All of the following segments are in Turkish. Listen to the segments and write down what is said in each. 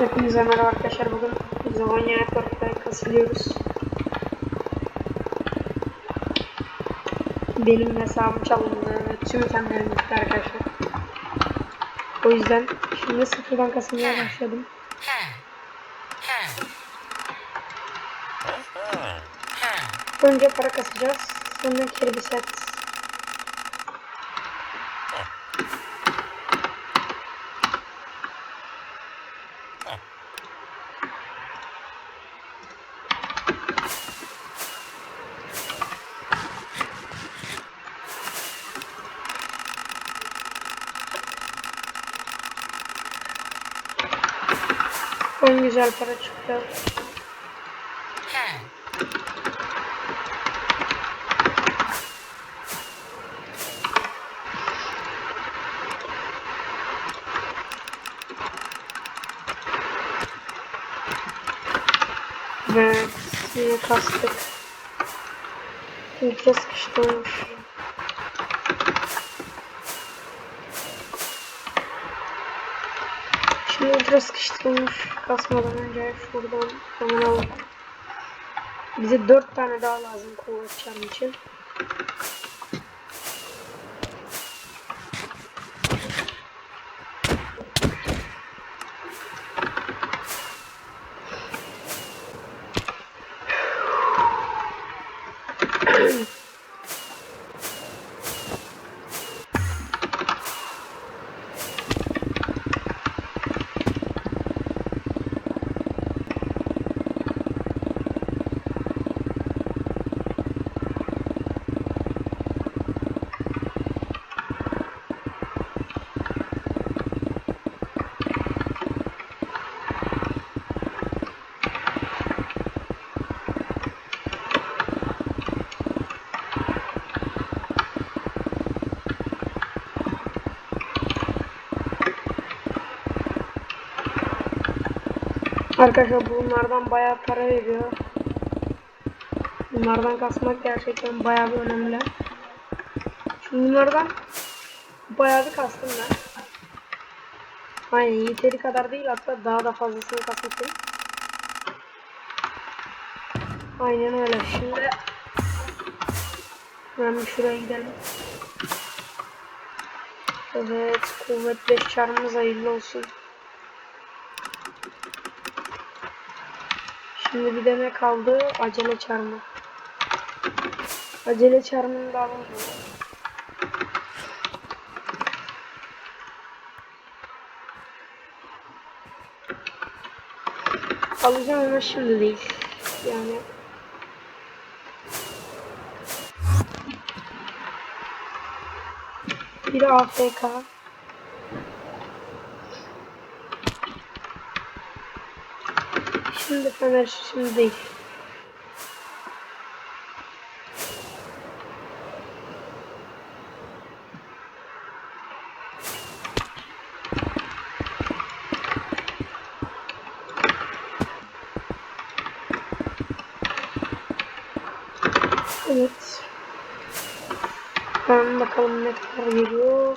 Hepinize merhaba arkadaşlar. Bugün Zavonya Airport'ta kasılıyoruz. Benim hesabım çalındı ve tüm itemlerim gitti arkadaşlar. O yüzden şimdi sıfırdan kasılmaya başladım. Önce para kasacağız. Sonra kirby En güzel para çıktı. Ve kastık. Ultra sıkıştırmış. Şimdi ultra sıkıştırılmış kasmadan önce şuradan hemen alalım. Bize 4 tane daha lazım çarmı için. Arkadaşlar bunlardan bayağı para veriyor. Bunlardan kasmak gerçekten bayağı bir önemli. Şimdi bunlardan bayağı bir kastım ben. Aynen yeteri kadar değil hatta daha da fazlasını kasmışım. Aynen öyle. Şimdi bir şuraya gidelim. Evet kuvvet 5 çarmımız hayırlı olsun. Şimdi bir de ne kaldı? Acele çarmı. Acele çarmını da alalım. Alacağım ama şimdi değil. Yani biri AFK. Şimdi Fener şimdi değil. Evet. Ben bakalım ne kadar geliyor.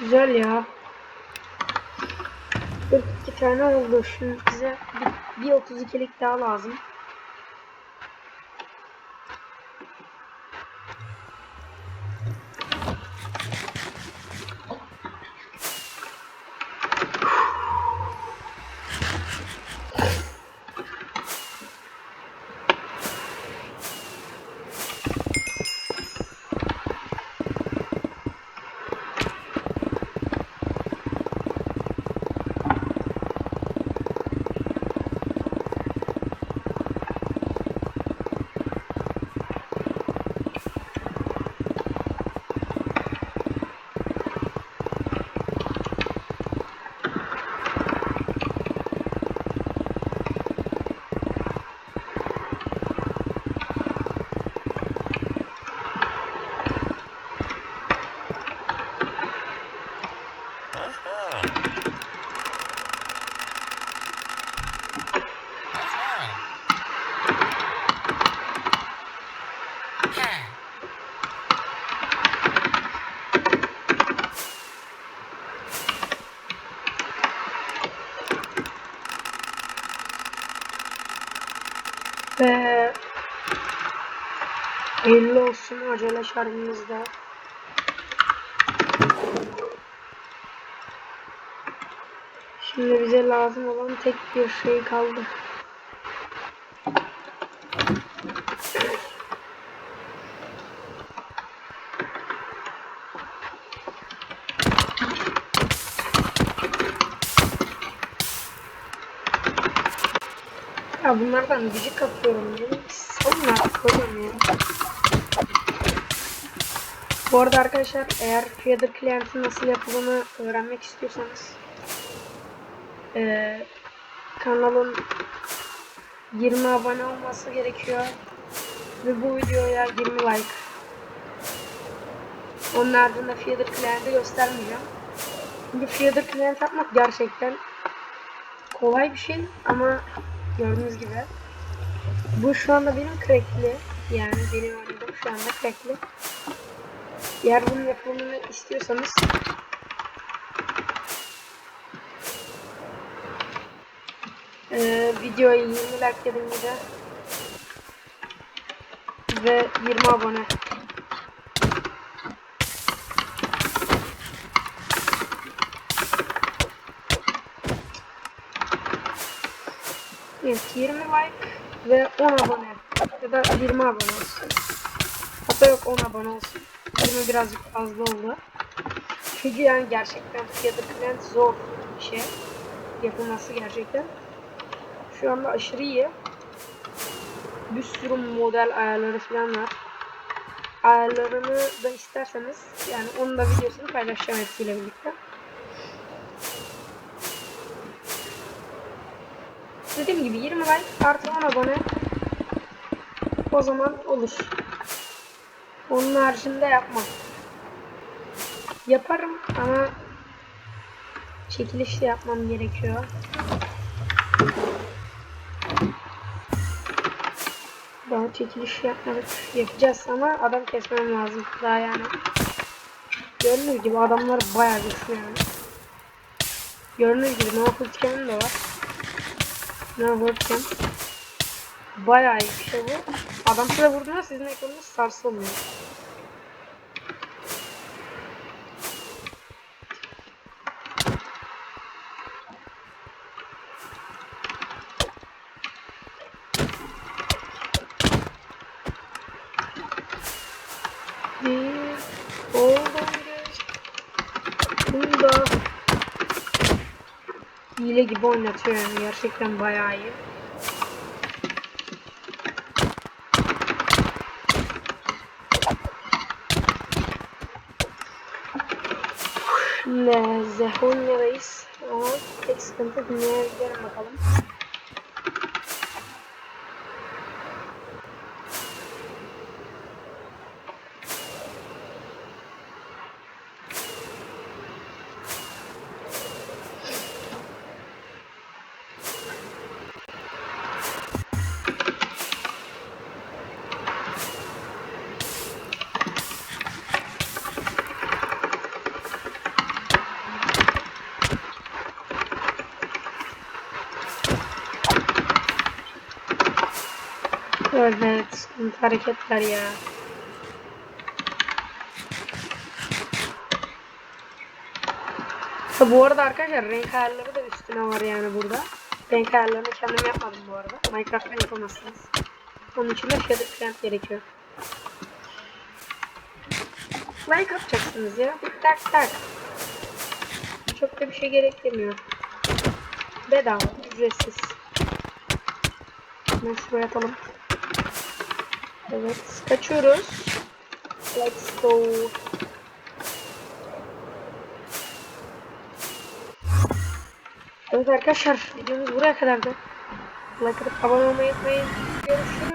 Güzel ya. 42 tane oldu. Şimdi bize bir, bir 32'lik daha lazım. Ve Hayırlı olsun acele şarjımızda. Şimdi bize lazım olan tek bir şey kaldı. Ya bunlardan gücü kapıyorum. Salın artık oğlum ya. Bu arada arkadaşlar eğer Feather Client'in nasıl yapıldığını öğrenmek istiyorsanız eee, kanalın 20 abone olması gerekiyor ve bu videoya 20 like. Onun ardında Feather Client'i göstermeyeceğim. Çünkü Feather Client yapmak gerçekten kolay bir şey ama gördüğünüz gibi. Bu şu anda benim crackli. Yani benim oynadığım şu anda crackli. Eğer bunun yapımını istiyorsanız. Eee videoya 20 like dedim bir de. Ve 20 abone Evet 20 like ve 10 abone ya da 20 abone olsun. Hatta yok 10 abone olsun. 20 birazcık fazla oldu. Çünkü yani gerçekten Feather Client zor bir şey. Yapılması gerçekten. Şu anda aşırı iyi. Bir sürü model ayarları falan var. Ayarlarını da isterseniz yani onun da videosunu paylaşacağım hepsiyle birlikte. Dediğim gibi 20 like artı 10 abone o zaman olur. Onun haricinde yapmam. Yaparım ama çekilişle yapmam gerekiyor. Daha çekiliş yapmadık. Yapacağız ama adam kesmem lazım. Daha yani. Gördüğünüz gibi adamlar bayağı güçlü yani. Gördüğünüz gibi full cannon da var. No full Bayağı iyi bir şey bu. Adam size vurduğunda sizin ekranınız sarsılmıyor. Bir oldu Bunu da hile gibi oynatıyor yani gerçekten bayağı iyi. Şimdi Zehonya'dayız ama tek sıkıntı dünyaya bakalım. Sıkıntı hareketler ya. Ha, bu arada arkadaşlar renk ayarları da üstüne var yani burada. Renk ayarlarını kendim yapmadım bu arada. Minecraft'ta yapamazsınız. Onun için de shader plant gerekiyor. Like atacaksınız ya. Tak tak. Çok da bir şey gerekmiyor. Bedava, ücretsiz. Ben şuraya atalım. Evet, kaçıyoruz. Let's go. Evet arkadaşlar, videomuz buraya kadardı. Like atıp abone olmayı unutmayın. Görüşürüz.